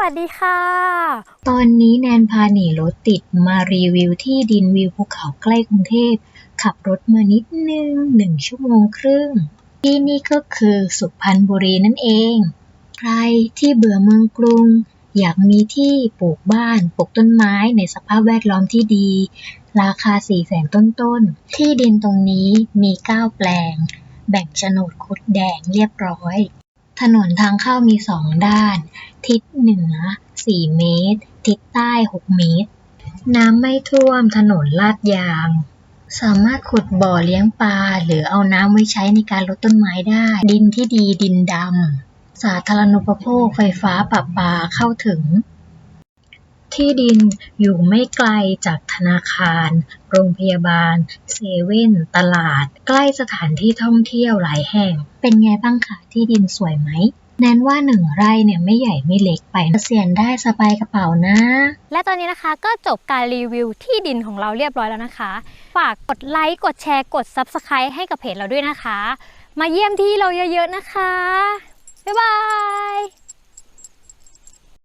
วัสดีค่ะ ตอนนี้แนนพาหนีรถติดมารีวิวที่ดินวิวภูเขาใกล้กรุงเทพ ขับรถมานิดนึงหนึ่งชั่วโมงครึ่ง ที่นี่ก็คือสุพรรณบุรีนั่นเอง ใครที่เบื่อเมืองกรุง อยากมีที่ปลูกบ้านปลูกต้นไม้ในสภาพแวดล้อมที่ดี ราคา4ี่แสนต้นๆ ที่ดินตรงนี้มี 9 แปลง แบ่งโฉนดคดแดงเรียบร้อย ถนนทางเข้ามีสองด้าน ทิศเหนือ 4 เมตร ทิศใต้ 6 เมตร น้ำไม่ท่วมถนนลาดยาง สามารถขุดบ่อเลี้ยงปลา หรือเอาน้ำไว้ใช้ในการลดต้นไม้ได้ ดินที่ดีดินดำ สาธารณูปโภคไฟฟ้าปรับปาเข้าถึง ที่ดินอยู่ไม่ไกลจากธนาคาร โรงพยาบาล เซเว่น ตลาด ใกล้สถานที่ท่องเที่ยวหลายแห่ง เป็นไงบ้างคะที่ดินสวยไหมแนนว่าหนึ่งไร่เนี่ยไม่ใหญ่ไม่เล็กไปเกษียณได้สบายกระเป๋านะ และตอนนี้นะคะก็จบการรีวิวที่ดินของเราเรียบร้อยแล้วนะคะ ฝากกดไลค์กดแชร์กด Subscribe ให้กับเพจเราด้วยนะคะ มาเยี่ยมที่เราเยอะๆนะคะ บ๊ายบาย